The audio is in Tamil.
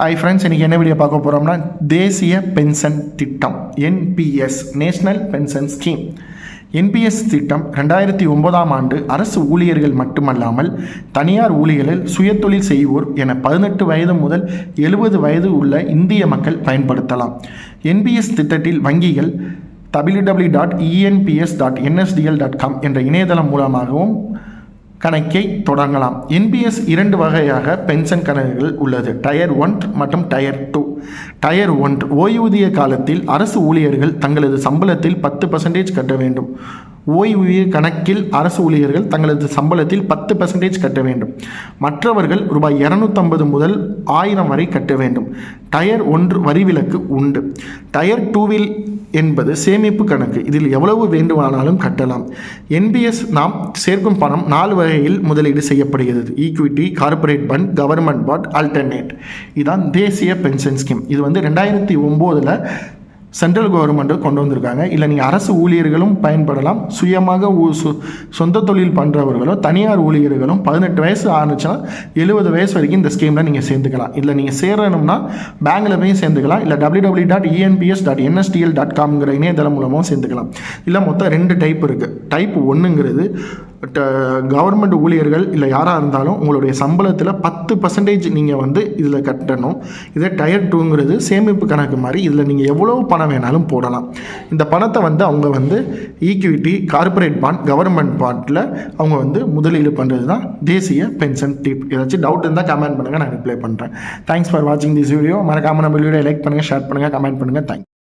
ஹாய் ஃப்ரெண்ட்ஸ் இன்றைக்கி என்ன வீடியோ பார்க்க போகிறோம்னா தேசிய பென்ஷன் திட்டம் NPS national pension scheme NPS திட்டம் ரெண்டாயிரத்தி ஒன்பதாம் ஆண்டு அரசு ஊழியர்கள் மட்டுமல்லாமல் தனியார் ஊழியர்களில் சுயதொழில் செய்வோர் என பதினெட்டு வயது முதல் எழுபது வயது உள்ள இந்திய மக்கள் பயன்படுத்தலாம். என்பிஎஸ் திட்டத்தில் வங்கிகள் www.enps.nsdl.com dot ENPS dot NSDL dot com என்ற இணையதளம் மூலமாகவும் கணக்கை தொடங்கலாம். என்பிஎஸ் இரண்டு வகையாக பென்ஷன் கணக்குகள் உள்ளது. டயர் ஒன் மற்றும் டயர் டூ டயர் ஒன் ஓய்வூதிய காலத்தில் அரசு ஊழியர்கள் தங்களது சம்பளத்தில் பத்து பர்சன்டேஜ் கட்ட வேண்டும். ஓய்வூதிய கணக்கில் அரசு ஊழியர்கள் தங்களது சம்பளத்தில் பத்து பர்சன்டேஜ் கட்ட வேண்டும். மற்றவர்கள் ரூபாய் இரநூத்தம்பது முதல் ஆயிரம் வரை கட்ட வேண்டும். டயர் ஒன்று வரிவிலக்கு உண்டு. டயர் டூவில் என்பது சேமிப்பு கணக்கு. இதில் எவ்வளவு வேண்டுமானாலும் கட்டலாம். என்பிஎஸ் நாம் சேர்க்கும் பணம் நாலு வகையில் முதலீடு செய்யப்படுகிறது. Equity corporate fund government bond alternate இதான் தேசிய பென்ஷன் ஸ்கீம் இது வந்து ரெண்டாயிரத்தி ஒம்போதில் சென்ட்ரல் கவர்மெண்ட்டு கொண்டு வந்திருக்காங்க. இல்லை நீங்கள் அரசு ஊழியர்களும் பயன்படலாம். சுயமாக சொந்த தொழில் பண்ணுறவர்களோ தனியார் ஊழியர்களும் பதினெட்டு வயசு ஆணுச்சுன்னா எழுபது வயசு வரைக்கும் இந்த ஸ்கீமில் நீங்கள் சேர்ந்துக்கலாம். இல்லை நீங்கள் சேரணும்னா பேங்கில் போய் சேர்ந்துக்கலாம். இல்லை www.enps.nsdl.com dot ENPS dot NSDL dot காம்ங்கிற இணையதளம் மூலமாகவும் சேர்ந்துக்கலாம். இல்லை மொத்தம் ரெண்டு டைப் இருக்குது டைப் ஒன்றுங்கிறது கவர்மெண்ட் ஊழியர்கள் இல்லை யாராக இருந்தாலும் உங்களுடைய சம்பளத்தில் பத்து பர்சன்டேஜ் நீங்கள் வந்து இதில் கட்டணும். இதே டயர் டூங்கிறது சேமிப்பு கணக்கு மாதிரி. இதில் நீங்கள் எவ்வளோ பணம் வேணாலும் போடலாம். இந்த பணத்தை வந்து அவங்க வந்து ஈக்விட்டி கார்ப்பரேட் பாண்ட் கவர்மெண்ட் பாண்டில் அவங்க வந்து முதலீடு பண்ணுறது தான் தேசிய பென்ஷன் டிப் ஏதாச்சும் டவுட் இருந்தால் கமெண்ட் பண்ணுங்கள் நான் ரிப்ளை பண்ணுறேன் தேங்க்ஸ் ஃபார் வாட்சிங் திஸ் வீடியோ மறக்காமல் நம்ம வீடியோ லைக் பண்ணுங்கள் ஷேர் பண்ணுங்கள் கமெண்ட் பண்ணுங்கள் தேங்க்ஸ்